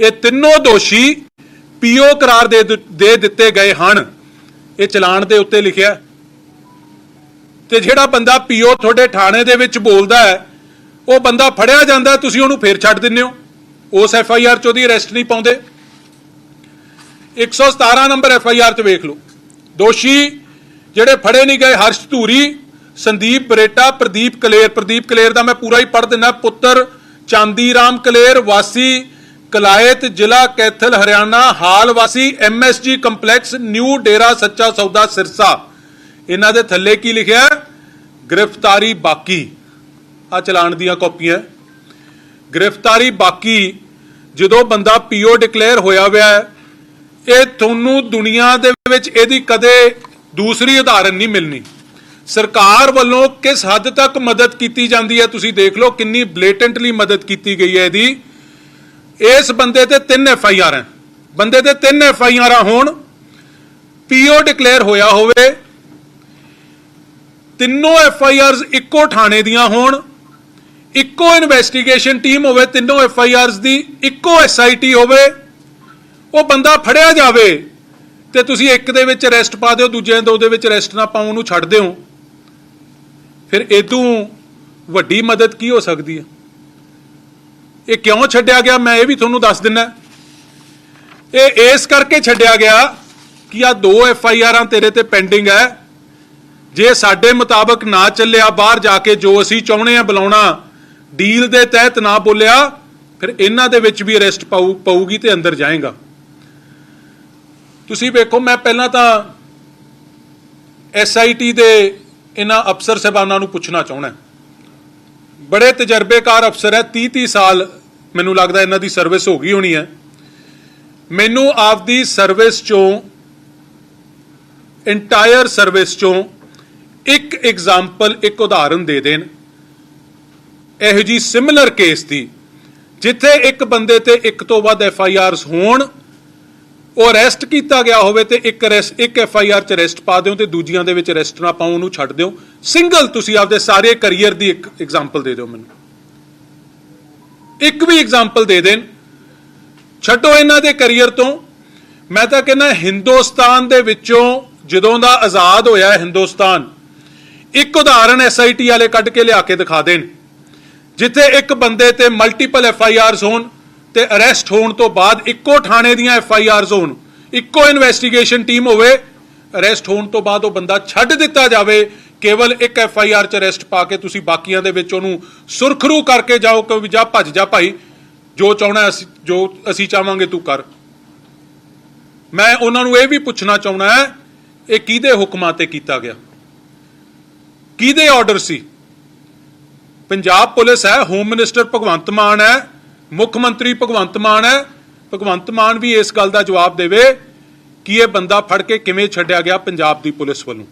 ਇਹ ਤਿੰਨੋਂ ਦੋਸ਼ੀ ਪੀਓ ਕਰਾਰ ਦੇ ਦਿੱਤੇ ਗਏ ਹਨ। ਇਹ ਚਲਾਨ ਦੇ ਉੱਤੇ ਲਿਖਿਆ ਤੇ ਜਿਹੜਾ ਬੰਦਾ ਪੀਓ ਤੁਹਾਡੇ ਥਾਣੇ ਦੇ ਵਿੱਚ ਬੋਲਦਾ ਹੈ, ਉਹ ਬੰਦਾ ਫੜਿਆ ਜਾਂਦਾ ਤੁਸੀਂ ਉਹਨੂੰ ਫੇਰ ਛੱਡ ਦਿੰਦੇ ਹੋ। ਉਸ ਐਫ ਆਈ ਆਰ ਚ ਉਹਦੀ ਅਰੈਸਟ ਨਹੀਂ ਪਾਉਂਦੇ। 117 ਨੰਬਰ ਐਫ ਆਈ ਆਰ ਚ ਵੇਖ ਲਓ। ਦੋਸ਼ੀ ਜਿਹੜੇ ਫੜੇ ਨਹੀਂ ਗਏ, ਹਰਸ਼ ਧੂਰੀ, ਸੰਦੀਪ ਬਰੇਟਾ, ਪ੍ਰਦੀਪ ਕਲੇਰ। ਪ੍ਰਦੀਪ ਕਲੇਰ ਦਾ ਮੈਂ ਪੂਰਾ ਹੀ ਪੜ੍ਹ ਦਿੰਦਾ, ਪੁੱਤਰ ਚਾਂਦੀ ਰਾਮ ਕਲੇਰ, ਵਾਸੀ ਕਲਾਇਤ ਜ਼ਿਲ੍ਹਾ ਕੈਥਲ, ਹਰਿਆਣਾ। ਹਾਲ ਵਾਸੀ MSG complex, new Dera Sacha Sauda Sirsa. ਇਹਨਾਂ ਦੇ ਥੱਲੇ ਕੀ ਲਿਖਿਆ ਗ੍ਰਿਫਤਾਰੀ ਬਾਕੀ। ਆ ਚਲਾਨ ਦੀਆਂ ਕਾਪੀਆਂ। ਗ੍ਰਿਫਤਾਰੀ ਬਾਕੀ। ਜਦੋਂ ਬੰਦਾ ਪੀਓ ਡਿਕਲੇਅਰ ਹੋਇਆ ਹੋਇਆ ਇਹ ਤੁਹਾਨੂੰ ਦੁਨੀਆ ਦੇ ਵਿੱਚ ਇਹਦੀ ਕਦੇ ਦੂਸਰੀ ਉਦਾਹਰਨ ਨਹੀਂ ਮਿਲਣੀ। ਸਰਕਾਰ ਵੱਲੋਂ ਕਿਸ ਹੱਦ ਤੱਕ ਮਦਦ ਕੀਤੀ ਜਾਂਦੀ ਹੈ? ਤੁਸੀਂ ਦੇਖ ਲਓ ਕਿੰਨੀ ਬਲੇਟੈਂਟਲੀ ਮਦਦ ਕੀਤੀ ਗਈ ਹੈ ਇਹਦੀ। ਇਸ ਬੰਦੇ ਤੇ ਤਿੰਨ ਐਫ ਆਈ ਆਰ ਹੈ। ਬੰਦੇ ਤੇ ਤਿੰਨ ਐਫ ਆਈ ਆਰਾਂ ਹੋਣ ਪੀਓ ਡਿਕਲੇਅਰ ਹੋਇਆ ਹੋਵੇ, ਤਿੰਨੋਂ ਐਫ ਆਈ ਆਰਸ ਇੱਕੋ ਥਾਣੇ ਦੀਆਂ ਹੋਣ, ਇੱਕੋ ਇਨਵੈਸਟੀਗੇਸ਼ਨ ਟੀਮ ਹੋਵੇ, ਤਿੰਨੋਂ ਐਫ ਆਈ ਆਰਸ ਦੀ ਇੱਕੋ ਐਸ ਆਈ ਟੀ ਹੋਵੇ, ਉਹ ਬੰਦਾ ਫੜਿਆ ਜਾਵੇ ਤੇ ਤੁਸੀਂ ਇੱਕ ਦੇ ਵਿੱਚ ਅਰੈਸਟ ਪਾ ਦਿਓ ਦੂਜੇ ਦੋ ਦੇ ਵਿੱਚ ਅਰੈਸਟ ਨਾ ਪਾਓ ਉਹਨੂੰ ਛੱਡ ਦਿਓ। ਫਿਰ ਇਦੋਂ ਵੱਡੀ ਮਦਦ ਕੀ ਹੋ ਸਕਦੀ ਹੈ? ਇਹ ਕਿਉਂ ਛੱਡਿਆ ਗਿਆ? ਮੈਂ ਇਹ ਵੀ ਤੁਹਾਨੂੰ ਦੱਸ ਦਿੰਨਾ। ਇਹ ਇਸ ਕਰਕੇ ਛੱਡਿਆ ਗਿਆ ਕਿ ਆ ਦੋ ਐਫ ਆਈ ਆਰਾਂ ਤੇਰੇ ਤੇ ਪੈਂਡਿੰਗ ਹੈ। ਜੇ ਸਾਡੇ ਮੁਤਾਬਕ ਨਾ ਚੱਲਿਆ, ਬਾਹਰ ਜਾ ਕੇ ਜੋ ਅਸੀਂ ਚਾਹੁੰਦੇ ਆ ਬੁਲਾਉਣਾ, ਡੀਲ ਦੇ ਤਹਿਤ ਨਾ ਬੋਲਿਆ, ਫਿਰ ਇਹਨਾਂ ਦੇ ਵਿੱਚ ਵੀ ਅਰੈਸਟ ਪਾਊ, ਪਊਗੀ ਤੇ ਅੰਦਰ ਜਾਏਗਾ। ਤੁਸੀਂ ਵੇਖੋ, ਮੈਂ ਪਹਿਲਾਂ ਤਾਂ ਐਸਆਈਟੀ ਦੇ ਇਹਨਾਂ ਅਫਸਰ ਸਾਹਿਬਾਨਾਂ ਨੂੰ ਪੁੱਛਣਾ ਚਾਹੁੰਦਾ। ਬੜੇ ਤਜਰਬੇਕਾਰ ਅਫਸਰ ਹੈ 30 30 ਸਾਲ ਮੈਨੂੰ ਲੱਗਦਾ ਇਹਨਾਂ ਦੀ ਸਰਵਿਸ ਹੋ ਗਈ ਹੋਣੀ ਹੈ। ਮੈਨੂੰ ਆਪਦੀ ਸਰਵਿਸ ਚੋਂ ਇੰਟਾਇਰ ਸਰਵਿਸ ਚੋਂ ਇੱਕ ਐਗਜ਼ਾਮਪਲ ਇੱਕ ਉਦਾਹਰਨ ਦੇ ਦੇਣ। ਇਹੋ ਜੀ ਸਿਮਿਲਰ ਕੇਸ ਦੀ, ਜਿੱਥੇ ਇੱਕ ਬੰਦੇ ਤੇ ਇੱਕ ਤੋਂ ਵੱਧ ਐਫ ਆਈ ਆਰਸ ਹੋਣ, ਉਹ ਅਰੈਸਟ ਕੀਤਾ ਗਿਆ ਹੋਵੇ ਤੇ ਇੱਕ ਅਰੈਸਟ ਇੱਕ ਐਫ ਆਈ ਆਰ ਚ ਅਰੈਸਟ ਪਾ ਦਿਓ ਤੇ ਦੂਜੀਆਂ ਦੇ ਵਿੱਚ ਅਰੈਸਟ ਨਾ ਪਾਓ ਉਹਨੂੰ ਛੱਡ ਦਿਓ। ਸਿੰਗਲ ਤੁਸੀਂ ਆਪਦੇ ਸਾਰੇ ਕੈਰੀਅਰ ਦੀ ਇੱਕ ਐਗਜ਼ਾਮਪਲ ਦੇ ਦਿਓ ਮੈਨੂੰ। ਇੱਕ ਵੀ ਐਗਜ਼ਾਮਪਲ ਦੇ ਦੇਣ। ਛੱਡੋ ਇਹਨਾਂ ਦੇ ਕੈਰੀਅਰ ਤੋਂ। ਮੈਂ ਤਾਂ ਕਹਿੰਦਾ ਹਿੰਦੁਸਤਾਨ ਦੇ ਵਿੱਚੋਂ ਜਦੋਂ ਦਾ ਆਜ਼ਾਦ ਹੋਇਆ ਹਿੰਦੁਸਤਾਨ, ਇੱਕ ਉਦਾਹਰਣ ਐਸਆਈਟੀ ਵਾਲੇ ਕੱਢ ਕੇ ਲਿਆ ਕੇ ਦਿਖਾ ਦੇਣ। ਜਿੱਥੇ ਇੱਕ ਬੰਦੇ ਤੇ ਮਲਟੀਪਲ ਐਫ ਆਈ ਆਰਸ ਹੋਣ ਤੇ ਅਰੈਸਟ ਹੋਣ ਤੋਂ ਬਾਅਦ ਇੱਕੋ ਥਾਣੇ ਦੀਆਂ ਐਫ ਆਈ ਆਰਸ ਹੋਣ, ਇੱਕੋ ਇਨਵੈਸਟੀਗੇਸ਼ਨ ਟੀਮ ਹੋਵੇ ਅਰੈਸਟ ਹੋਣ ਤੋਂ ਬਾਅਦ ਉਹ ਬੰਦਾ ਛੱਡ ਦਿੱਤਾ ਜਾਵੇ ਕੇਵਲ ਇੱਕ ਐਫ ਆਈ ਆਰ ਚ ਅਰੈਸਟ ਪਾ ਕੇ ਤੁਸੀਂ ਬਾਕੀਆਂ ਦੇ ਵਿੱਚ ਉਹਨੂੰ ਸੁਰਖਰੂ ਕਰਕੇ ਜਾਓ ਕਿ ਵੀ ਜਾ ਭੱਜ ਜਾ ਭਾਈ, ਜੋ ਚਾਹਣਾ ਅਸੀਂ ਜੋ ਅਸੀਂ ਚਾਹਾਂਗੇ ਤੂੰ ਕਰ। ਮੈਂ ਉਹਨਾਂ ਨੂੰ ਇਹ ਵੀ ਪੁੱਛਣਾ ਚਾਹੁੰਦਾ ਹੈ, ਇਹ ਕਿਹਦੇ ਹੁਕਮਾਂ ਤੇ ਕੀਤਾ ਗਿਆ? ਕਿਹਦੇ ਆਰਡਰ ਸੀ? ਪੰਜਾਬ ਪੁਲਿਸ ਹੈ ਹੋਮ ਮਿਨਿਸਟਰ ਭਗਵੰਤ ਮਾਨ ਹੈ, ਮੁੱਖ ਮੰਤਰੀ ਭਗਵੰਤ ਮਾਨ ਹੈ। ਭਗਵੰਤ ਮਾਨ ਵੀ ਇਸ ਗੱਲ ਦਾ ਜਵਾਬ ਦੇਵੇ ਕਿ ਇਹ ਬੰਦਾ ਫੜ ਕੇ ਕਿਵੇਂ ਛੱਡਿਆ ਗਿਆ ਪੰਜਾਬ ਦੀ ਪੁਲਿਸ ਵੱਲੋਂ।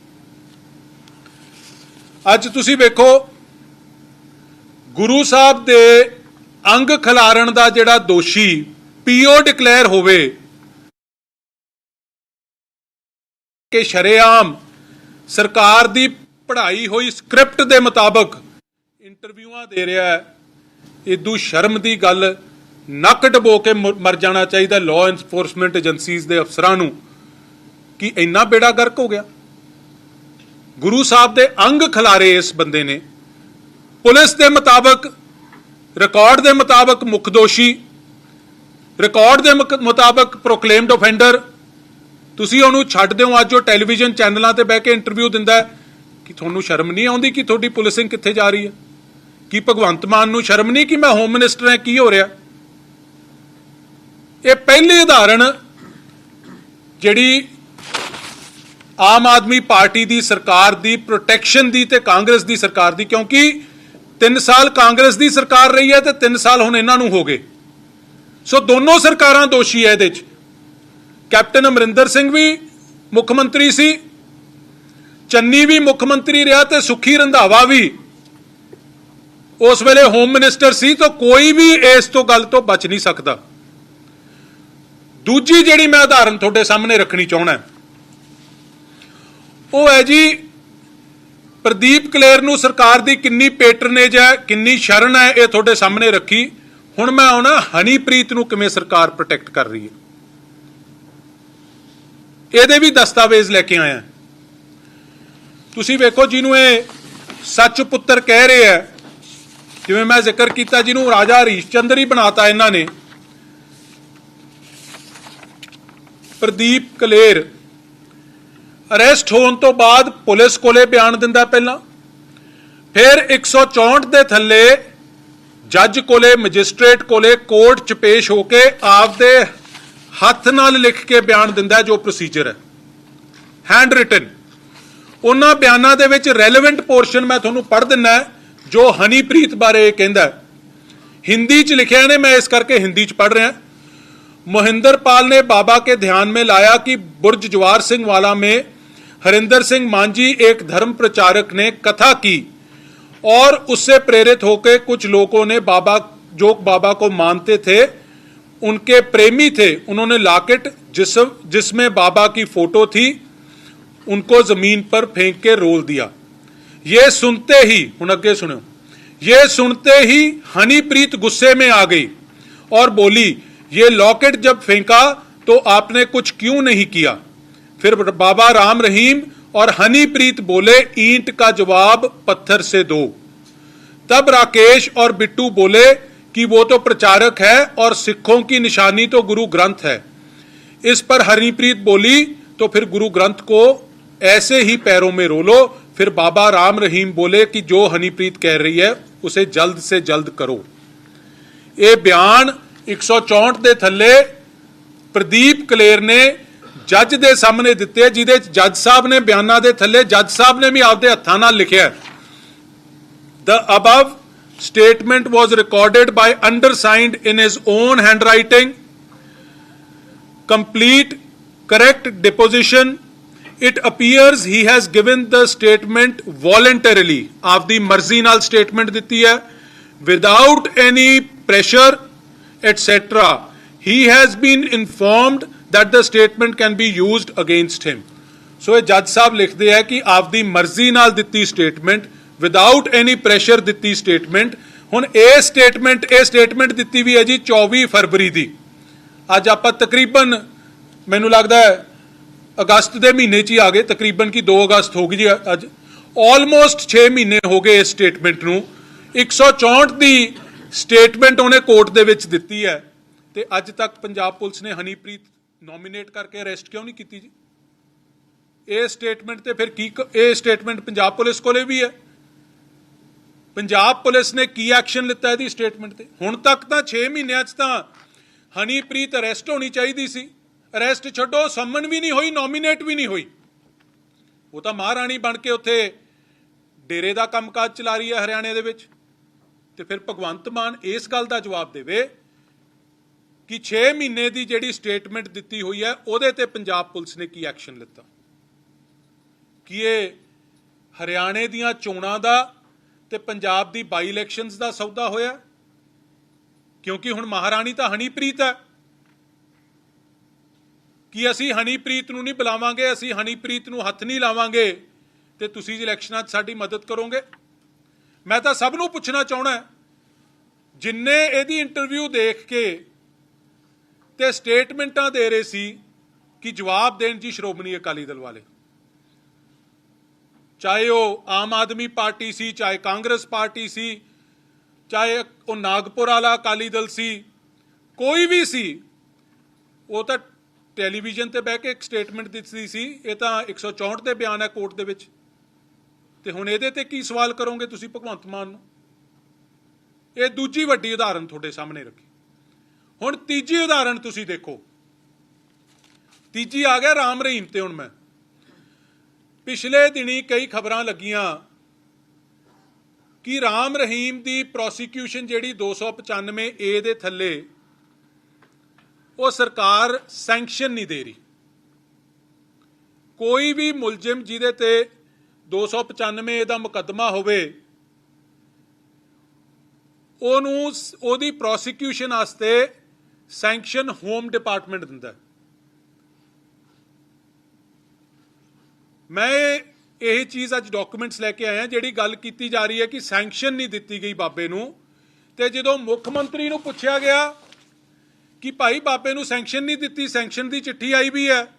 ਅੱਜ ਤੁਸੀਂ ਵੇਖੋ, ਗੁਰੂ ਸਾਹਿਬ ਦੇ ਅੰਗ ਖਿਲਾਰਨ ਦਾ ਜਿਹੜਾ ਦੋਸ਼ੀ ਪੀਓ ਡਿਕਲੇਅਰ ਹੋਵੇ ਕਿ ਸ਼ਰੇਆਮ ਸਰਕਾਰ ਦੀ ਪੜ੍ਹਾਈ ਹੋਈ ਸਕ੍ਰਿਪਟ ਦੇ ਮੁਤਾਬਕ ਇੰਟਰਵਿਊਆਂ ਦੇ ਰਿਹਾ ਹੈ ਇਦੂ ਸ਼ਰਮ ਦੀ ਗੱਲ ਨੱਕ ਡਬੋ ਕੇ ਮਰ ਜਾਣਾ ਚਾਹੀਦਾ ਲਾਅ ਐਨਫੋਰਸਮੈਂਟ ਏਜੰਸੀਜ਼ ਦੇ ਅਫਸਰਾਂ ਨੂੰ, ਕਿ ਇੰਨਾ ਬੇੜਾ ਗਰਕ ਹੋ ਗਿਆ। ਗੁਰੂ ਸਾਹਿਬ ਦੇ ਅੰਗ ਖਿਲਾਰੇ ਇਸ ਬੰਦੇ ਨੇ। ਪੁਲਿਸ ਦੇ ਮੁਤਾਬਕ ਰਿਕਾਰਡ ਦੇ ਮੁਤਾਬਕ ਮੁੱਖ ਦੋਸ਼ੀ ਰਿਕਾਰਡ ਦੇ ਮੁਕ- ਮੁਤਾਬਕ ਪ੍ਰੋਕਲੇਮਡ ਆਫੈਂਡਰ ਤੁਸੀਂ ਉਹਨੂੰ ਛੱਡ ਦਿਓ, ਅੱਜ ਉਹ ਟੈਲੀਵਿਜ਼ਨ ਚੈਨਲਾਂ ਤੇ ਬਹਿ ਕੇ ਇੰਟਰਵਿਊ ਦਿੰਦਾ ਕਿ ਤੁਹਾਨੂੰ ਸ਼ਰਮ ਨਹੀਂ ਆਉਂਦੀ ਕਿ ਤੁਹਾਡੀ ਪੁਲਿਸਿੰਗ ਕਿੱਥੇ ਜਾ ਰਹੀ ਹੈ? ਕੀ ਭਗਵੰਤ ਮਾਨ ਨੂੰ ਸ਼ਰਮ ਨਹੀਂ ਕਿ ਮੈਂ ਹੋਮ ਮਿਨਿਸਟਰ ਹਾਂ, ਕੀ ਹੋ ਰਿਹਾ? ਇਹ ਪਹਿਲੀ ਉਦਾਹਰਣ ਜਿਹੜੀ ਆਮ ਆਦਮੀ ਪਾਰਟੀ ਦੀ ਸਰਕਾਰ ਦੀ ਪ੍ਰੋਟੈਕਸ਼ਨ ਦੀ ਤੇ ਕਾਂਗਰਸ ਦੀ ਸਰਕਾਰ ਦੀ, ਕਿਉਂਕਿ 3 ਸਾਲ ਕਾਂਗਰਸ ਦੀ ਸਰਕਾਰ ਰਹੀ ਹੈ ਤੇ 3 ਸਾਲ ਹੁਣ ਇਹਨਾਂ ਨੂੰ ਹੋ ਗਏ। ਸੋ ਦੋਨੋਂ ਸਰਕਾਰਾਂ ਦੋਸ਼ੀ ਹੈ ਇਹਦੇ 'ਚ। ਕੈਪਟਨ ਅਮਰਿੰਦਰ ਸਿੰਘ ਵੀ ਮੁੱਖ ਮੰਤਰੀ ਸੀ, ਚੰਨੀ ਵੀ ਮੁੱਖ ਮੰਤਰੀ ਰਿਹਾ ਤੇ ਸੁਖੀ ਰੰਧਾਵਾ ਵੀ। ਉਸ ਵੇਲੇ ਹੋਮ ਮਿਨਿਸਟਰ ਸੀ ਤਾਂ ਕੋਈ ਵੀ ਇਸ ਤੋਂ ਗੱਲ ਤੋਂ ਬਚ ਨਹੀਂ ਸਕਦਾ। ਦੂਜੀ ਜਿਹੜੀ ਮੈਂ ਉਦਾਹਰਨ ਤੁਹਾਡੇ ਸਾਹਮਣੇ ਰੱਖਣੀ ਚਾਹਣਾ ਉਹ ਹੈ ਜੀ, ਪ੍ਰਦੀਪ ਕਲੇਰ ਨੂੰ ਸਰਕਾਰ ਦੀ ਕਿੰਨੀ ਪੈਟਰਨੇਜ ਹੈ, ਕਿੰਨੀ ਸ਼ਰਨ ਹੈ, ਇਹ ਤੁਹਾਡੇ ਸਾਹਮਣੇ ਰੱਖੀ। ਹੁਣ ਮੈਂ ਆਉਣਾ ਹਨੀਪ੍ਰੀਤ ਨੂੰ ਕਿਵੇਂ ਸਰਕਾਰ ਪ੍ਰੋਟੈਕਟ ਕਰ ਰਹੀ ਹੈ? ਇਹਦੇ ਵੀ ਦਸਤਾਵੇਜ਼ ਲੈ ਕੇ ਆਇਆ। ਤੁਸੀਂ ਵੇਖੋ ਜਿਹਨੂੰ ਇਹ ਸੱਚ ਪੁੱਤਰ ਕਹਿ ਰਹੇ ਹੈ। ਜਿਵੇਂ ਮੈਂ ਜ਼ਿਕਰ ਕੀਤਾ, ਜਿਹਨੂੰ ਰਾਜਾ ਹਰੀਸ਼ ਚੰਦਰ ਹੀ ਬਣਾਤਾ ਇਹਨਾਂ ਨੇ। ਪ੍ਰਦੀਪ ਕਲੇਰ ਅਰੈਸਟ ਹੋਣ ਤੋਂ ਬਾਅਦ ਪੁਲਿਸ ਕੋਲੇ ਬਿਆਨ ਦਿੰਦਾ ਪਹਿਲਾਂ ਫਿਰ 164 ਦੇ ਥੱਲੇ ਜੱਜ ਕੋਲੇ ਮੈਜਿਸਟ੍ਰੇਟ ਕੋਲੇ ਕੋਰਟ 'ਚ ਪੇਸ਼ ਹੋ ਕੇ ਆਪਦੇ ਹੱਥ ਨਾਲ ਲਿਖ ਕੇ ਬਿਆਨ ਦਿੰਦਾ ਹੈ ਜੋ ਪ੍ਰੋਸੀਜਰ ਹੈ ਹੈਂਡ ਰਿਟਨ ਉਹਨਾਂ ਬਿਆਨਾਂ ਦੇ ਵਿੱਚ ਰੈਲੇਵੈਂਟ ਪੋਰਸ਼ਨ ਮੈਂ ਤੁਹਾਨੂੰ ਪੜ੍ਹ ਦਿੰਨਾ ਹੈ, ਜੋ ਹਨੀਪ੍ਰੀਤ ਬਾਰੇ ਇਹ ਕਹਿੰਦਾ ਹੈ। ਹਿੰਦੀ 'ਚ ਲਿਖਿਆ ਨੇ ਮੈਂ ਇਸ ਕਰਕੇ ਹਿੰਦੀ 'ਚ ਪੜ੍ਹ ਰਿਹਾ मोहिंदर पाल ने बाबा के ध्यान में लाया कि बुर्ज जवार सिंह वाला में हरिंदर सिंह मांझी एक धर्म प्रचारक ने कथा की और उससे प्रेरित होकर कुछ लोगों ने बाबा जो बाबा को मानते थे, उनके प्रेमी थे, उन्होंने लॉकेट जिस, जिसमें बाबा की फ़ोटो थी, उनको ज़मीन पर फेंक के रोल दिया। ये सुनते ही, हुन अगे सुनो, ये सुनते ही हनीप्रीत गुस्से में आ गई और बोली, ये लॉकेट जब फेंका तो आपने कुछ क्यों नहीं किया? फिर बाबा राम रहीम और हनीप्रीत बोले ईंट का जवाब पत्थर से दो तब राकेश और बिट्टू बोले कि वो तो प्रचारक है और सिखों की निशानी तो गुरु ग्रंथ है इस पर हरिप्रीत बोली तो फिर गुरु ग्रंथ को ऐसे ही पैरों में रोलो फिर बाबा राम रहीम बोले कि जो हनीप्रीत कह रही है उसे जल्द से जल्द करो ਇਹ ਬਿਆਨ 164 ਦੇ ਥੱਲੇ ਪ੍ਰਦੀਪ ਕਲੇਰ ਨੇ ਜੱਜ ਦੇ ਸਾਹਮਣੇ ਦਿੱਤੇ ਆ, ਜਿਹਦੇ ਚ ਜੱਜ ਸਾਹਿਬ ਨੇ ਬਿਆਨਾਂ ਦੇ ਥੱਲੇ ਜੱਜ ਸਾਹਿਬ ਨੇ ਵੀ ਆਪਦੇ ਹੱਥਾਂ ਨਾਲ ਲਿਖਿਆ The above statement was recorded by undersigned in his own handwriting. Complete, correct deposition. It appears he has given the statement voluntarily. ਆਪਦੀ ਮਰਜ਼ੀ ਨਾਲ statement ਦਿੱਤੀ ਹੈ without any pressure, etc. He has been informed that the statement can be used against him. ਸੋ ਇਹ ਜੱਜ ਸਾਹਿਬ ਲਿਖਦੇ ਆ ਕਿ ਆਪਦੀ ਮਰਜ਼ੀ ਨਾਲ ਦਿੱਤੀ ਸਟੇਟਮੈਂਟ ਵਿਦਆਊਟ ਐਨੀ ਪ੍ਰੈਸ਼ਰ ਦਿੱਤੀ ਸਟੇਟਮੈਂਟ ਹੁਣ ਇਹ ਸਟੇਟਮੈਂਟ ਇਹ ਸਟੇਟਮੈਂਟ ਦਿੱਤੀ ਵੀ ਹੈ ਜੀ 24 ਫਰਵਰੀ ਦੀ ਅੱਜ ਆਪਾਂ ਤਕਰੀਬਨ ਮੈਨੂੰ ਲੱਗਦਾ ਹੈ ਅਗਸਤ ਦੇ ਮਹੀਨੇ 'ਚ ਹੀ ਆ ਗਏ ਤਕਰੀਬਨ ਕਿ 2 ਅਗਸਤ ਹੋ ਗਈ ਜੀ ਅੱਜ ਆਲਮੋਸਟ 6 ਮਹੀਨੇ ਹੋ ਗਏ ਇਸ ਸਟੇਟਮੈਂਟ ਨੂੰ 164 ਦੀ ਸਟੇਟਮੈਂਟ ਉਹਨੇ ਕੋਰਟ ਦੇ ਵਿੱਚ ਦਿੱਤੀ ਹੈ ਤੇ ਅੱਜ ਤੱਕ ਪੰਜਾਬ ਪੁਲਿਸ ਨੇ ਹਨੀਪ੍ਰੀਤ ਨੋਮੀਨੇਟ ਕਰਕੇ ਅਰੈਸਟ ਕਿਉਂ ਨਹੀਂ ਕੀਤੀ ਜੀ? ਇਹ ਸਟੇਟਮੈਂਟ ਤੇ ਫਿਰ ਕੀ ਇਹ ਸਟੇਟਮੈਂਟ ਪੰਜਾਬ ਪੁਲਿਸ ਕੋਲੇ ਵੀ ਹੈ। ਪੰਜਾਬ ਪੁਲਿਸ ਨੇ ਕੀ ਐਕਸ਼ਨ ਲਿੱਤਾ ਇਹਦੀ ਸਟੇਟਮੈਂਟ ਤੇ? ਹੁਣ ਤੱਕ ਤਾਂ 6 ਮਹੀਨਿਆਂ 'ਚ ਤਾਂ ਹਨੀਪ੍ਰੀਤ ਅਰੈਸਟ ਹੋਣੀ ਚਾਹੀਦੀ ਸੀ। ਅਰੈਸਟ ਛੱਡੋ, ਸੰਮਨ ਵੀ ਨਹੀਂ ਹੋਈ ਨੋਮੀਨੇਟ ਵੀ ਨਹੀਂ ਹੋਈ। ਉਹ ਤਾਂ ਮਹਾਰਾਣੀ ਬਣ ਕੇ ਉੱਥੇ ਡੇਰੇ ਦਾ ਕੰਮਕਾਜ ਚਲਾ ਰਹੀ ਹੈ ਹਰਿਆਣੇ ਦੇ ਵਿੱਚ। ਤੇ ਫਿਰ ਭਗਵੰਤ ਮਾਨ ਇਸ ਗੱਲ ਦਾ ਜਵਾਬ ਦੇਵੇ ਕਿ 6 ਮਹੀਨੇ ਦੀ ਜਿਹੜੀ ਸਟੇਟਮੈਂਟ ਦਿੱਤੀ ਹੋਈ ਹੈ, ਉਹਦੇ ਤੇ ਪੰਜਾਬ ਪੁਲਿਸ ਨੇ ਕੀ ਐਕਸ਼ਨ ਲਿੱਤਾ? ਕੀ ਇਹ ਹਰਿਆਣੇ ਦੀਆਂ ਚੋਣਾਂ ਦਾ ਤੇ ਪੰਜਾਬ ਦੀ ਬਾਈ ਇਲੈਕਸ਼ਨਸ ਦਾ ਸੌਦਾ ਹੋਇਆ? ਕਿਉਂਕਿ ਹੁਣ ਮਹਾਰਾਣੀ ਤਾਂ ਹਨੀਪ੍ਰੀਤ ਹੈ। ਕਿ ਅਸੀਂ ਹਨੀਪ੍ਰੀਤ ਨੂੰ ਨਹੀਂ ਬੁਲਾਵਾਂਗੇ, ਅਸੀਂ ਹਨੀਪ੍ਰੀਤ ਨੂੰ ਹੱਥ ਨਹੀਂ ਲਾਵਾਂਗੇ, ਤੇ ਤੁਸੀਂ ਇਲੈਕਸ਼ਨਾਂ 'ਚ ਸਾਡੀ ਮਦਦ ਕਰੋਗੇ? ਮੈਂ ਤਾਂ ਸਭ ਨੂੰ ਪੁੱਛਣਾ ਚਾਹਣਾ ਜਿੰਨੇ ਇਹਦੀ ਇੰਟਰਵਿਊ ਦੇਖ ਕੇ ਤੇ ਸਟੇਟਮੈਂਟਾਂ ਦੇ ਰਹੇ ਸੀ ਕਿ ਜਵਾਬ ਦੇਣ ਜੀ ਸ਼੍ਰੋਮਣੀ ਅਕਾਲੀ ਦਲ ਵਾਲੇ। ਚਾਹੇ ਉਹ ਆਮ ਆਦਮੀ ਪਾਰਟੀ ਸੀ, ਚਾਹੇ ਕਾਂਗਰਸ ਪਾਰਟੀ ਸੀ, ਚਾਹੇ ਉਹ ਨਾਗਪੁਰ ਵਾਲਾ ਅਕਾਲੀ ਦਲ ਸੀ, ਕੋਈ ਵੀ ਸੀ, ਉਹ ਤਾਂ ਟੈਲੀਵਿਜ਼ਨ ਤੇ ਬਹਿ ਕੇ ਇੱਕ ਸਟੇਟਮੈਂਟ ਦਿੱਤੀ ਸੀ, ਇਹ ਤਾਂ 164 ਦੇ ਬਿਆਨ ਹੈ ਕੋਰਟ ਦੇ ਵਿੱਚ। ਤੇ ਹੁਣ ਇਹਦੇ ਤੇ ਕੀ ਸਵਾਲ ਕਰੋਗੇ ਤੁਸੀਂ ਭਗਵੰਤ ਮਾਨ ਨੂੰ? ਇਹ ਦੂਜੀ ਵੱਡੀ ਉਦਾਹਰਨ ਤੁਹਾਡੇ ਸਾਹਮਣੇ ਰੱਖੀ। ਹੁਣ ਤੀਜੀ ਉਦਾਹਰਣ ਤੁਸੀਂ ਦੇਖੋ। ਤੀਜੀ ਆ ਗਿਆ ਰਾਮ ਰਹੀਮ ਤੇ ਹੁਣ ਮੈਂ। ਪਿਛਲੇ ਦਿਨੀ ਕਈ ਖਬਰਾਂ ਲੱਗੀਆਂ ਕਿ ਰਾਮ ਰਹੀਮ ਦੀ ਪ੍ਰੋਸੀਕਿਊਸ਼ਨ ਜਿਹੜੀ 295 ਏ ਦੇ ਥੱਲੇ, ਉਹ ਸਰਕਾਰ ਸੈਂਕਸ਼ਨ ਨਹੀਂ ਦੇ ਰਹੀ। ਕੋਈ ਵੀ ਮੁਲਜ਼ਮ ਜਿਹਦੇ ਤੇ 295 ਏ ਦਾ ਮੁਕੱਦਮਾ ਹੋਵੇ, ਉਹਨੂੰ ਉਹਦੀ ਪ੍ਰੋਸੀਕਿਊਸ਼ਨ ਵਾਸਤੇ ਸੈਂਕਸ਼ਨ ਹੋਮ ਡਿਪਾਰਟਮੈਂਟ ਦਿੰਦਾ ਮੈਂ ਇਹ- ਇਹ ਚੀਜ਼ ਅੱਜ ਡਾਕੂਮੈਂਟਸ ਲੈ ਕੇ ਆਇਆ, ਜਿਹੜੀ ਗੱਲ ਕੀਤੀ ਜਾ ਰਹੀ ਹੈ ਕਿ ਸੈਂਕਸ਼ਨ ਨਹੀਂ ਦਿੱਤੀ ਗਈ ਬਾਬੇ ਨੂੰ। ਤੇ ਜਦੋਂ ਮੁੱਖ ਮੰਤਰੀ ਨੂੰ ਪੁੱਛਿਆ ਗਿਆ ਕਿ ਭਾਈ ਬਾਬੇ ਨੂੰ ਸੈਂਕਸ਼ਨ ਨਹੀਂ ਦਿੱਤੀ ਸੈਂਕਸ਼ਨ ਦੀ ਚਿੱਠੀ ਆਈ ਵੀ ਹੈ।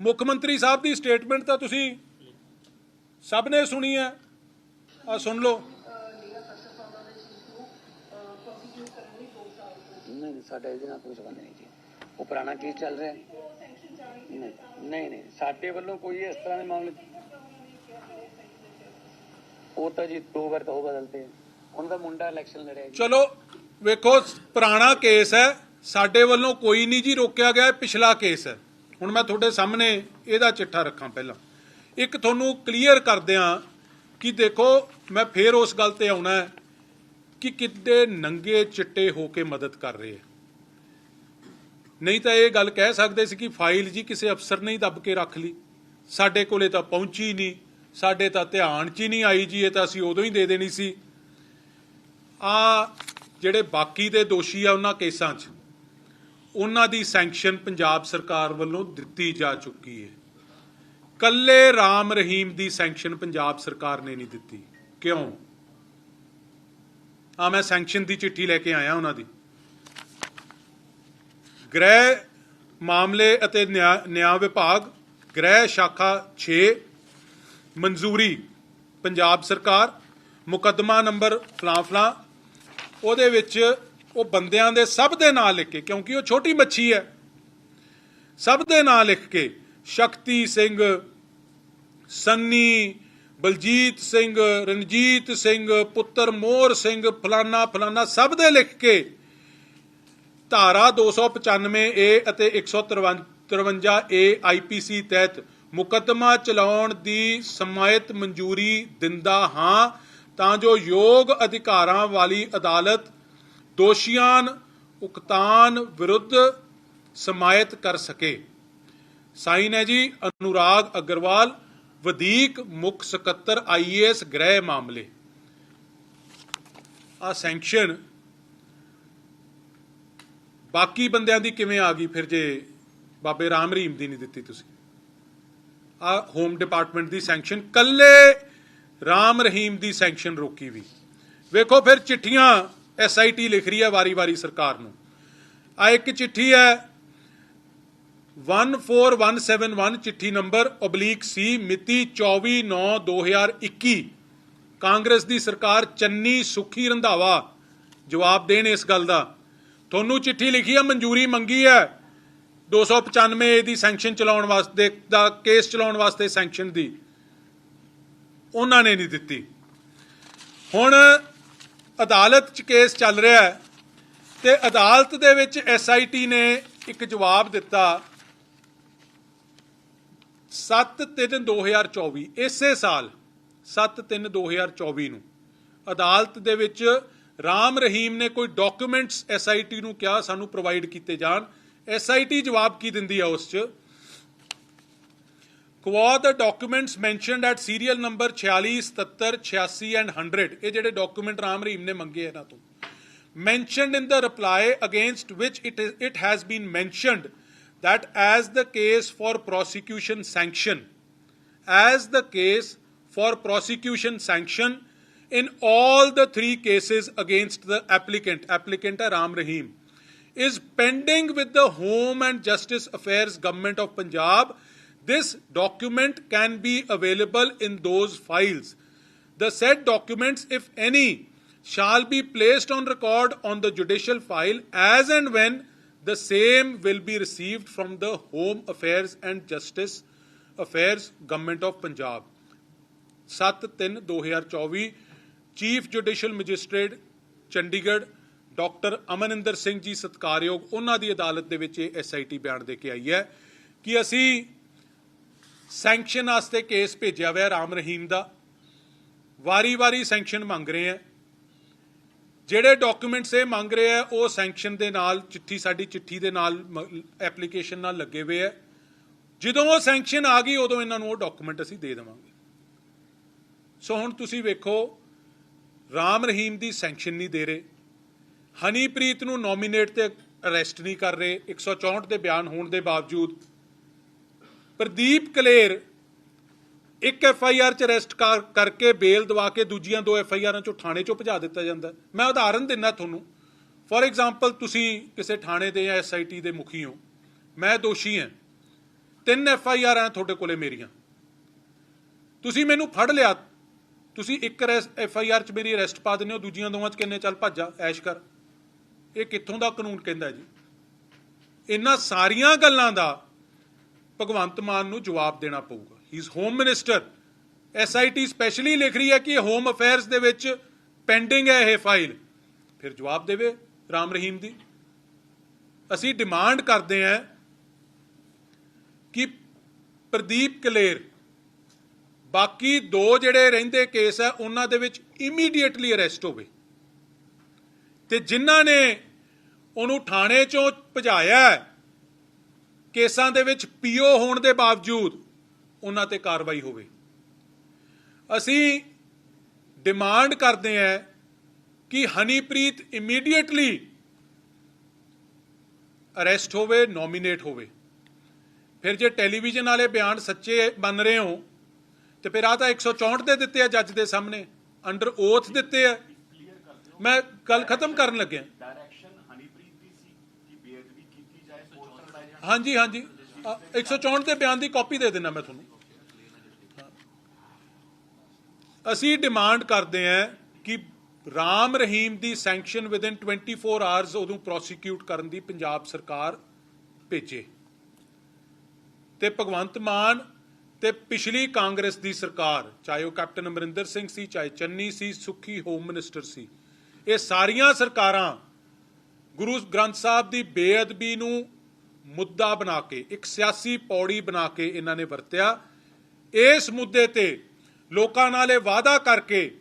ਮੁੱਖ ਮੰਤਰੀ ਸਾਹਿਬ ਦੀ ਸਟੇਟਮੈਂਟ ਤਾਂ ਤੁਸੀਂ ਸਭ ਨੇ ਸੁਣੀ ਹੈ। ਆ ਸੁਣ ਲਓ। ਨਹੀਂ ਸਾਡਾ ਇਹਦੇ ਨਾਲ ਕੋਈ ਸੰਬੰਧ ਨਹੀਂ ਜੀ। ਉਹ ਪੁਰਾਣਾ ਕੇਸ ਚੱਲ ਰਿਹਾ। ਨਹੀਂ ਨਹੀਂ ਨਹੀਂ ਸਾਡੇ ਵੱਲੋਂ ਕੋਈ ਇਸ ਤਰ੍ਹਾਂ ਦੇ ਮਾਮਲੇ ਉਹ ਤਾਂ ਜੀ ਦੋ ਵਾਰ ਤਾਂ ਉਹ ਬਦਲਤੇ ਉਹਨਾਂ ਦਾ ਮੁੰਡਾ ਇਲੈਕਸ਼ਨ ਲੜਿਆ ਚਲੋ, ਵੇਖੋ, ਪੁਰਾਣਾ ਕੇਸ ਹੈ। ਸਾਡੇ ਵੱਲੋਂ ਕੋਈ ਨਹੀਂ ਜੀ ਰੋਕਿਆ ਗਿਆ ਪਿਛਲਾ ਕੇਸ ਹੈ। ਹੁਣ ਮੈਂ ਤੁਹਾਡੇ ਸਾਹਮਣੇ ਇਹਦਾ ਚਿੱਠਾ ਰੱਖਾਂ ਪਹਿਲਾਂ। ਇੱਕ ਤੁਹਾਨੂੰ ਕਲੀਅਰ ਕਰਦਿਆਂ ਕਿ ਦੇਖੋ, ਮੈਂ ਫੇਰ ਉਸ ਗੱਲ ਤੇ ਆਉਣਾ ਹੈ। ਕਿ ਕਿੱਡੇ ਨੰਗੇ ਚਿੱਟੇ ਹੋ ਕੇ ਮਦਦ ਕਰ ਰਹੇ ਹੈ ਨਹੀਂ ਤਾਂ ਇਹ ਗੱਲ ਕਹਿ ਸਕਦੇ ਸੀ ਕਿ ਫਾਈਲ ਜੀ ਕਿਸੇ ਅਫਸਰ ਨੇ ਹੀ ਦੱਬ ਕੇ ਰੱਖ ਲਈ। ਸਾਡੇ ਕੋਲੇ ਤਾਂ ਪਹੁੰਚੀ ਨਹੀਂ, ਸਾਡੇ ਤਾਂ ਧਿਆਨ 'ਚ ਹੀ ਨਹੀਂ ਆਈ ਜੀ, ਇਹ ਤਾਂ ਅਸੀਂ ਉਦੋਂ ਹੀ ਦੇ ਦੇਣੀ ਸੀ। ਆ ਜਿਹੜੇ ਬਾਕੀ ਦੇ ਦੋਸ਼ੀ ਆ ਉਹਨਾਂ ਕੇਸਾਂ 'ਚ, ਉਹਨਾਂ ਦੀ ਸੈਂਕਸ਼ਨ ਪੰਜਾਬ ਸਰਕਾਰ ਵੱਲੋਂ ਦਿੱਤੀ ਜਾ ਚੁੱਕੀ ਹੈ ਕੱਲੇ ਰਾਮ ਰਹੀਮ ਦੀ ਸੈਂਕਸ਼ਨ ਪੰਜਾਬ ਸਰਕਾਰ ਨੇ ਨਹੀਂ ਦਿੱਤੀ। ਕਿਉਂ? ਆ ਮੈਂ ਸੈਂਕਸ਼ਨ ਦੀ ਚਿੱਠੀ ਲੈ ਕੇ ਆਇਆ ਉਹਨਾਂ ਦੀ। ਗ੍ਰਹਿ ਮਾਮਲੇ ਅਤੇ ਨਿਆਂ ਨਿਆਂ ਵਿਭਾਗ, ਗ੍ਰਹਿ ਸ਼ਾਖਾ 6 ਮਨਜ਼ੂਰੀ, ਪੰਜਾਬ ਸਰਕਾਰ, ਮੁਕੱਦਮਾ ਨੰਬਰ ਫਲਾਂ ਫਲਾਂ ਉਹਦੇ ਵਿੱਚ ਉਹ ਬੰਦਿਆਂ ਦੇ ਸਭ ਦੇ ਨਾਂ ਲਿਖ ਕੇ, ਕਿਉਂਕਿ ਉਹ ਛੋਟੀ ਮੱਛੀ ਹੈ, ਸਭ ਦੇ ਨਾਂ ਲਿਖ ਕੇ, ਸ਼ਕਤੀ ਸਿੰਘ, ਸੰਨੀ ਬਲਜੀਤ ਸਿੰਘ, ਰਣਜੀਤ ਸਿੰਘ, ਪੁੱਤਰ ਮੋਹਰ ਸਿੰਘ, ਫਲਾਨਾ ਫਲਾਨਾ ਸਭ ਦੇ ਲਿਖ ਕੇ ਧਾਰਾ 295 ਏ ਅਤੇ 153 ਏ ਆਈਪੀਸੀ ਤਹਿਤ ਮੁਕੱਦਮਾ ਚਲਾਉਣ ਦੀ ਸਮਾਇਤ ਮਨਜ਼ੂਰੀ ਦਿੰਦਾ ਹਾਂ ਤਾਂ ਜੋ ਯੋਗ ਅਧਿਕਾਰਾਂ ਵਾਲੀ ਅਦਾਲਤ ਦੋਸ਼ੀਆਂ ਉਕਤਾਨ ਵਿਰੁੱਧ ਸਮਾਇਤ ਕਰ ਸਕੇ। ਸਾਈਨ ਹੈ ਜੀ, ਅਨੁਰਾਗ ਅਗਰਵਾਲ। ਵਧੀਕ ਮੁੱਖ ਸਕੱਤਰ ਆਈਏਐਸ ਗ੍ਰਹਿ ਮਾਮਲੇ। ਆ ਸੈਂਕਸ਼ਨ ਬਾਕੀ ਬੰਦਿਆਂ ਦੀ ਕਿਵੇਂ ਆ ਗਈ? ਫਿਰ ਜੇ ਬਾਬੇ ਰਾਮ ਰਹੀਮ ਦੀ ਨਹੀਂ ਦਿੱਤੀ ਤੁਸੀਂ। ਆ ਹੋਮ ਡਿਪਾਰਟਮੈਂਟ ਦੀ ਸੈਂਕਸ਼ਨ ਕੱਲੇ ਰਾਮ ਰਹੀਮ ਦੀ ਸੈਂਕਸ਼ਨ ਰੋਕੀ ਵੀ। ਵੇਖੋ ਫਿਰ ਚਿੱਠੀਆਂ ਐਸਆਈਟੀ ਲਿਖ ਰਹੀ ਹੈ ਵਾਰੀ-ਵਾਰੀ ਸਰਕਾਰ ਨੂੰ। ਆ ਇੱਕ ਚਿੱਠੀ ਹੈ 14171 ਚਿੱਠੀ ਨੰਬਰ ਓਬਲੀਕ ਸੀ ਮਿਤੀ 24/9/2021 ਕਾਂਗਰਸ ਦੀ ਸਰਕਾਰ ਚੰਨੀ ਸੁਖੀ ਰੰਧਾਵਾ। ਜਵਾਬ ਦੇਣ ਇਸ ਗੱਲ ਦਾ। ਤੁਹਾਨੂੰ ਚਿੱਠੀ ਲਿਖੀ ਹੈ ਮਨਜ਼ੂਰੀ ਮੰਗੀ ਹੈ। 295 ਏ ਦੀ ਸੈਂਕਸ਼ਨ ਚਲਾਉਣ ਵਾਸਤੇ, ਦਾ ਕੇਸ ਚਲਾਉਣ ਵਾਸਤੇ ਸੈਂਕਸ਼ਨ ਦੀ। ਉਹਨਾਂ ਨੇ ਨਹੀਂ ਦਿੱਤੀ। ਹੁਣ ਅਦਾਲਤ 'ਚ ਕੇਸ ਚੱਲ ਰਿਹਾ ਹੈ ਤੇ ਅਦਾਲਤ ਦੇ ਵਿੱਚ ਐਸਆਈਟੀ ਨੇ ਇੱਕ ਜਵਾਬ ਦਿੱਤਾ। 7/3/2024 ਇਸੇ ਸਾਲ 7/3/2024 ਨੂੰ ਅਦਾਲਤ ਦੇ ਵਿੱਚ ਰਾਮ ਰਹੀਮ ਨੇ ਕੋਈ ਡਾਕੂਮੈਂਟਸ ਐਸਆਈਟੀ ਨੂੰ ਕਿਹਾ ਸਾਨੂੰ ਪ੍ਰੋਵਾਈਡ ਕੀਤੇ ਜਾਣ ਐਸਆਈਟੀ ਜਵਾਬ ਕੀ ਦਿੰਦੀ ਹੈ ਉਸ 'ਚ ਕਵਾ the documents mentioned at serial number 46 77 86 and 100 ਇਹ ਜਿਹੜੇ ਡਾਕੂਮੈਂਟ ਰਾਮ ਰਹੀਮ ਨੇ ਮੰਗੇ ਇਹਨਾਂ ਤੋਂ mentioned in the reply against which it it has been mentioned that as the case for prosecution sanction as the case for prosecution sanction in all the three cases against the applicant applicant Ram Rahim is pending with the Home and Justice Affairs Government of Punjab. This document can be available in those files. The said documents, if any, shall be placed on record on the judicial file as and when the same will be received from the Home Affairs and Justice Affairs, Government of Punjab. 7/3/2024 chief judicial magistrate Chandigarh doctor Amninder Singh ji ਸਤਕਾਰਯੋਗ ਉਹਨਾਂ ਦੀ ਅਦਾਲਤ ਦੇ ਵਿੱਚ ਇਹ SIT ਬਿਆਨ ਦੇ ਕੇ ਆਈ ਹੈ ਕਿ ਅਸੀਂ ਸੈਂਕਸ਼ਨ ਵਾਸਤੇ ਕੇਸ ਭੇਜਿਆ ਹੋਇਆ ਰਾਮ ਰਹੀਮ ਦਾ ਵਾਰੀ-ਵਾਰੀ ਸੈਂਕਸ਼ਨ ਮੰਗ ਰਹੇ ਆ ਜਿਹੜੇ ਡਾਕੂਮੈਂਟਸ ਇਹ ਮੰਗ ਰਹੇ ਆ, ਉਹ ਸੈਂਕਸ਼ਨ ਦੇ ਨਾਲ, ਚਿੱਠੀ, ਸਾਡੀ ਚਿੱਠੀ ਦੇ ਨਾਲ ਐਪਲੀਕੇਸ਼ਨ ਨਾਲ ਲੱਗੇ ਹੋਏ ਆ। ਜਦੋਂ ਉਹ ਸੈਂਕਸ਼ਨ ਆ ਗਈ, ਉਦੋਂ ਇਹਨਾਂ ਨੂੰ ਉਹ ਡਾਕੂਮੈਂਟ ਅਸੀਂ ਦੇ ਦੇਵਾਂਗੇ। ਸੋ ਹੁਣ ਤੁਸੀਂ ਵੇਖੋ, ਰਾਮ ਰਹੀਮ ਦੀ ਸੈਂਕਸ਼ਨ ਨਹੀਂ ਦੇ ਰਹੇ। ਹਨੀਪ੍ਰੀਤ ਨੂੰ ਨੋਮੀਨੇਟ ਤੇ ਅਰੈਸਟ ਨਹੀਂ ਕਰ ਰਹੇ। 164 ਦੇ ਬਿਆਨ ਹੋਣ ਦੇ ਬਾਵਜੂਦ ਪ੍ਰਦੀਪ ਕਲੇਰ ਇੱਕ ਐਫ ਆਈ ਆਰ ਚ ਅਰੈਸਟ ਕਰਕੇ ਬੇਲ ਦਵਾ ਕੇ ਦੂਜੀਆਂ ਦੋ ਐਫ ਆਈ ਆਰਾਂ ਚੋਂ ਥਾਣੇ ਚੋਂ ਭਜਾ ਦਿੱਤਾ ਜਾਂਦਾ। ਮੈਂ ਉਦਾਹਰਨ ਦਿੰਦਾ ਤੁਹਾਨੂੰ। ਫੋਰ ਐਗਜ਼ਾਮਪਲ ਤੁਸੀਂ ਕਿਸੇ ਥਾਣੇ ਦੇ ਜਾਂ ਟੀ ਦੇ ਮੁਖੀ ਹੋ। ਮੈਂ ਦੋਸ਼ੀ ਹਾਂ। ਤਿੰਨ ਐਫ ਆਈ ਆਰ ਆ ਤੁਹਾਡੇ ਕੋਲੇ ਮੇਰੀਆਂ। ਤੁਸੀਂ ਮੈਨੂੰ ਫੜ ਲਿਆ। ਤੁਸੀਂ ਇੱਕ ਐਫ ਆਈ ਆਰ ਚ ਮੇਰੀ ਅਰੈਸਟ ਪਾ ਦਿੰਦੇ ਹੋ। ਦੂਜੀਆਂ ਦੋਵਾਂ ਚ ਕਿੰਨੇ ਚੱਲ ਭੱਜਾ ਐਸ਼ ਕਰ। ਇਹ ਕਿੱਥੋਂ ਦਾ ਕਾਨੂੰਨ ਕਹਿੰਦਾ ਜੀ? ਇਹਨਾਂ ਸਾਰੀਆਂ ਗੱਲਾਂ ਦਾ ਭਗਵੰਤ ਮਾਨ ਨੂੰ ਜਵਾਬ ਦੇਣਾ ਪਊਗਾ। He is home minister SIT specially ਲਿਖ ਰਹੀ ਹੈ ਕਿ ਹੋਮ ਅਫੇਅਰਸ ਦੇ ਵਿੱਚ ਪੈਂਡਿੰਗ ਹੈ ਇਹ ਫਾਈਲ ਫਿਰ ਜਵਾਬ ਦੇਵੇ ਰਾਮ ਰਹੀਮ ਦੀ ਅਸੀਂ ਡਿਮਾਂਡ ਕਰਦੇ ਹਾਂ ਕਿ ਪ੍ਰਦੀਪ ਕਲੇਰ ਬਾਕੀ ਦੋ ਜਿਹੜੇ ਰਹਿੰਦੇ ਕੇਸ ਹੈ ਉਹਨਾਂ ਦੇ ਵਿੱਚ ਇਮੀਡੀਏਟਲੀ ਅਰੈਸਟ ਹੋਵੇ ਤੇ ਜਿਨ੍ਹਾਂ ਨੇ ਉਹਨੂੰ ਥਾਣੇ ਚੋਂ ਭਜਾਇਆ ਕੇਸਾਂ ਦੇ ਵਿੱਚ ਪੀਓ ਹੋਣ ਦੇ ਬਾਵਜੂਦ ਉਹਨਾਂ ਤੇ ਕਾਰਵਾਈ ਹੋਵੇ। ਅਸੀਂ ਡਿਮਾਂਡ ਕਰਦੇ ਹਾਂ ਕਿ ਹਨੀਪ੍ਰੀਤ ਇਮੀਡੀਏਟਲੀ ਅਰੈਸਟ ਹੋਵੇ ਨੋਮੀਨੇਟ ਹੋਵੇ। ਫਿਰ ਜੇ ਟੈਲੀਵਿਜ਼ਨ ਵਾਲੇ ਬਿਆਨ ਸੱਚੇ ਬਣ ਰਹੇ ਹੋ ਤੇ ਫਿਰ ਆ ਤਾਂ 164 ਦੇ ਦਿੱਤੇ ਆ ਜੱਜ ਦੇ ਸਾਹਮਣੇ ਅੰਡਰ ਓਥ ਦਿੱਤੇ ਆ। ਮੈਂ ਗੱਲ ਖਤਮ ਕਰਨ ਲੱਗਿਆ। ਹਾਂਜੀ ਹਾਂਜੀ। 164 ਦੇ ਬਿਆਨ ਦੀ ਕਾਪੀ ਦੇ ਦੇਣਾ ਮੈਂ ਤੁਹਾਨੂੰ। ਅਸੀਂ ਡਿਮਾਂਡ ਕਰਦੇ ਹਾਂ ਕਿ ਰਾਮ ਰਹੀਮ ਦੀ ਸੈਂਕਸ਼ਨ ਵਿਦਿਨ 24 ਆਵਰਸ ਉਹਨੂੰ ਪ੍ਰੋਸੀਕਿਊਟ ਕਰਨ ਦੀ ਪੰਜਾਬ ਸਰਕਾਰ ਭੇਜੇ। ਤੇ ਭਗਵੰਤ ਮਾਨ ਤੇ ਪਿਛਲੀ ਕਾਂਗਰਸ ਦੀ ਸਰਕਾਰ, ਚਾਹੇ ਉਹ ਕੈਪਟਨ ਅਮਰਿੰਦਰ ਸਿੰਘ ਸੀ, ਚਾਹੇ ਚੰਨੀ ਸੀ, ਸੁੱਖੀ ਹੋਮ ਮਿਨਿਸਟਰ ਸੀ, ਇਹ ਸਾਰੀਆਂ ਸਰਕਾਰਾਂ ਗੁਰੂ ਗ੍ਰੰਥ ਸਾਹਿਬ ਦੀ ਬੇਅਦਬੀ ਨੂੰ ਮੁੱਦਾ ਬਣਾ ਕੇ, ਇੱਕ ਸਿਆਸੀ ਪੌੜੀ ਬਣਾ ਕੇ ਇਹਨਾਂ ਨੇ ਵਰਤਿਆ। ਇਸ ਮੁੱਦੇ ਤੇ ਲੋਕਾਂ ਨਾਲ ਇਹ ਵਾਅਦਾ ਕਰਕੇ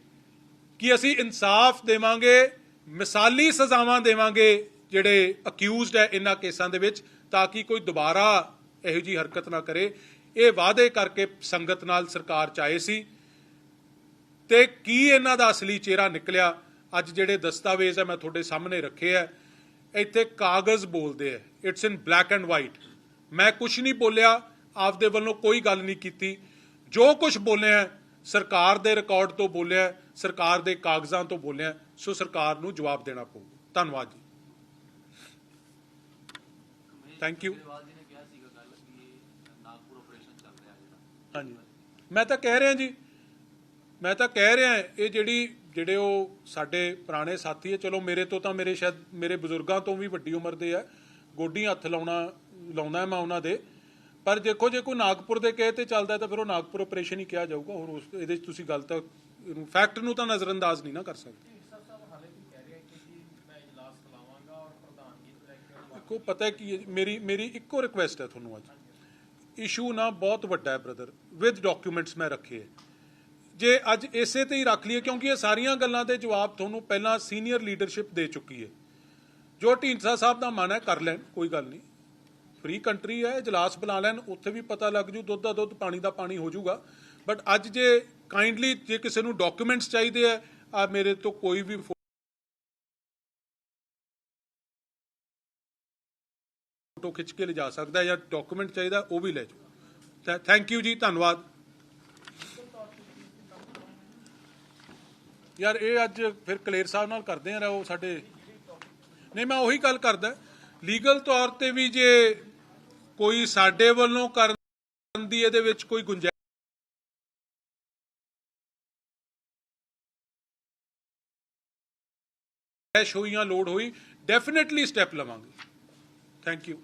ਕਿ ਅਸੀਂ ਇਨਸਾਫ ਦੇਵਾਂਗੇ, ਮਿਸਾਲੀ ਸਜ਼ਾਵਾਂ ਦੇਵਾਂਗੇ ਜਿਹੜੇ ਅਕਿਊਜ਼ਡ ਹੈ ਇਹਨਾਂ ਕੇਸਾਂ ਦੇ ਵਿੱਚ, ਤਾਂ ਕਿ ਕੋਈ ਦੁਬਾਰਾ ਇਹੋ ਜੀ ਹਰਕਤ ਨਾ ਕਰੇ। ਇਹ ਵਾਅਦੇ ਕਰਕੇ ਸੰਗਤ ਨਾਲ ਸਰਕਾਰ ਚਾਹੇ ਸੀ। ਤੇ ਕੀ ਇਹਨਾਂ ਦਾ ਅਸਲੀ ਚਿਹਰਾ ਨਿਕਲਿਆ? ਅੱਜ ਜਿਹੜੇ ਦਸਤਾਵੇਜ਼ ਹੈ ਮੈਂ ਤੁਹਾਡੇ ਸਾਹਮਣੇ ਰੱਖੇ ਆ। ਇੱਥੇ ਕਾਗਜ਼ ਬੋਲਦੇ ਆ। It's in black and white ਮੈਂ ਕੁਝ ਨਹੀਂ ਬੋਲਿਆ, ਆਪਦੇ ਵੱਲੋਂ ਕੋਈ ਗੱਲ ਨਹੀਂ ਕੀਤੀ। ਜੋ ਕੁਝ ਬੋਲਿਆ, ਸਰਕਾਰ ਦੇ ਰਿਕਾਰਡ ਤੋਂ ਬੋਲਿਆ, ਸਰਕਾਰ ਦੇ ਕਾਗਜ਼ਾਂ ਤੋਂ ਬੋਲਿਆ, ਸੋ ਸਰਕਾਰ ਨੂੰ ਜਵਾਬ ਦੇਣਾ ਪਊਗਾ ਧੰਨਵਾਦ ਜੀ। ਥੈਂਕ ਯੂ ਹਾਂਜੀ। ਮੈਂ ਤਾਂ ਕਹਿ ਰਿਹਾ ਜੀ। ਮੈਂ ਤਾਂ ਕਹਿ ਰਿਹਾ, ਇਹ ਜਿਹੜੀ ਜਿਹੜੇ ਉਹ ਸਾਡੇ ਪੁਰਾਣੇ ਸਾਥੀ ਹੈ ਚਲੋ ਮੇਰੇ ਤੋਂ ਤਾਂ ਮੇਰੇ ਸ਼ਾਇਦ ਮੇਰੇ ਬਜ਼ੁਰਗਾਂ ਤੋਂ ਵੀ ਵੱਡੀ ਉਮਰ ਦੇ ਆ ਗੋਡੀ ਹੱਥ ਲਾਉਣਾ ਲਾਉਣਾ ਮੈਂ ਉਹਨਾਂ ਦੇ। ਪਰ ਦੇਖੋ ਜੇ ਕੋਈ ਨਾਗਪੁਰ ਦੇ ਕਹੇ ਤੇ ਚੱਲਦਾ ਤਾਂ ਫਿਰ ਉਹ ਨਾਗਪੁਰ ਆਪਰੇਸ਼ਨ ਹੀ ਕਿਹਾ ਜਾਊਗਾ ਹੋਰ ਉਸ ਇਹਦੇ 'ਚ ਤੁਸੀਂ ਗੱਲ ਤਾਂ ਫੈਕਟ ਨੂੰ ਤਾਂ ਨਜ਼ਰਅੰਦਾਜ਼ ਨਹੀਂ ਨਾ ਕਰ ਸਕਦੇ। ਦੇਖੋ ਪਤਾ ਕੀ ਮੇਰੀ ਮੇਰੀ ਇੱਕੋ ਰਿਕੁਐਸਟ ਹੈ ਤੁਹਾਨੂੰ ਅੱਜ। ਇਸ਼ੂ ਨਾ ਬਹੁਤ ਵੱਡਾ ਹੈ ਬ੍ਰਦਰ ਵਿਦ ਡਾਕੂਮੈਂਟਸ ਮੈਂ ਰੱਖੇ ਹੈ। ਜੇ ਅੱਜ ਇਸੇ ਤੇ ਹੀ ਰੱਖ ਲਈਏ, ਕਿਉਂਕਿ ਇਹ ਸਾਰੀਆਂ ਗੱਲਾਂ ਦੇ ਜਵਾਬ ਤੁਹਾਨੂੰ ਪਹਿਲਾਂ ਸੀਨੀਅਰ ਲੀਡਰਸ਼ਿਪ ਦੇ ਚੁੱਕੀ ਹੈ। ਜੋ ਢੀਂਡਸਾ ਸਾਹਿਬ ਦਾ ਮਨ ਹੈ, ਕਰ ਲੈਣ, ਕੋਈ ਗੱਲ ਨਹੀਂ। ਫ੍ਰੀ ਕੰਟਰੀ ਹੈ, ਇਜਲਾਸ ਬੁਲਾ ਲੈਣ, ਉੱਥੇ ਵੀ ਪਤਾ ਲੱਗ ਜੂ, ਦੁੱਧ ਦਾ ਦੁੱਧ, ਪਾਣੀ ਦਾ ਪਾਣੀ ਹੋ ਜਾਊਗਾ ਬਟ ਅੱਜ ਜੇ ਕਾਈਂਡਲੀ ਜੇ ਕਿਸੇ ਨੂੰ ਡਾਕੂਮੈਂਟਸ ਚਾਹੀਦੇ ਆ ਆ ਮੇਰੇ ਤੋਂ ਕੋਈ ਵੀ ਫੋਟੋ ਖਿੱਚ ਕੇ ਲਿਜਾ ਸਕਦਾ ਜਾਂ ਡਾਕੂਮੈਂਟ ਚਾਹੀਦਾ ਉਹ ਵੀ ਲੈ ਜਾਓ। ਥੈਂਕ ਯੂ ਜੀ, ਧੰਨਵਾਦ। ਯਾਰ ਇਹ ਅੱਜ ਫਿਰ ਕਲੇਰ ਸਾਹਿਬ ਨਾਲ ਕਰਦੇ ਆ, ਉਹ ਸਾਡੇ ਨਹੀਂ, ਮੈਂ ਉਹੀ ਗੱਲ ਕਰਦਾ। ਲੀਗਲ ਤੌਰ ਤੇ ਵੀ ਜੇ ਕੋਈ ਸਾਡੇ ਵੱਲੋਂ ਕਰਨ ਦੀ ਇਹਦੇ ਵਿੱਚ ਕੋਈ ਗੁੰਜਾਇਸ਼ ਹੋਈ ਜਾਂ ਲੋੜ ਹੋਈ ਡੈਫੀਨਿਟਲੀ ਸਟੈਪ ਲਵਾਂਗੇ। Thank you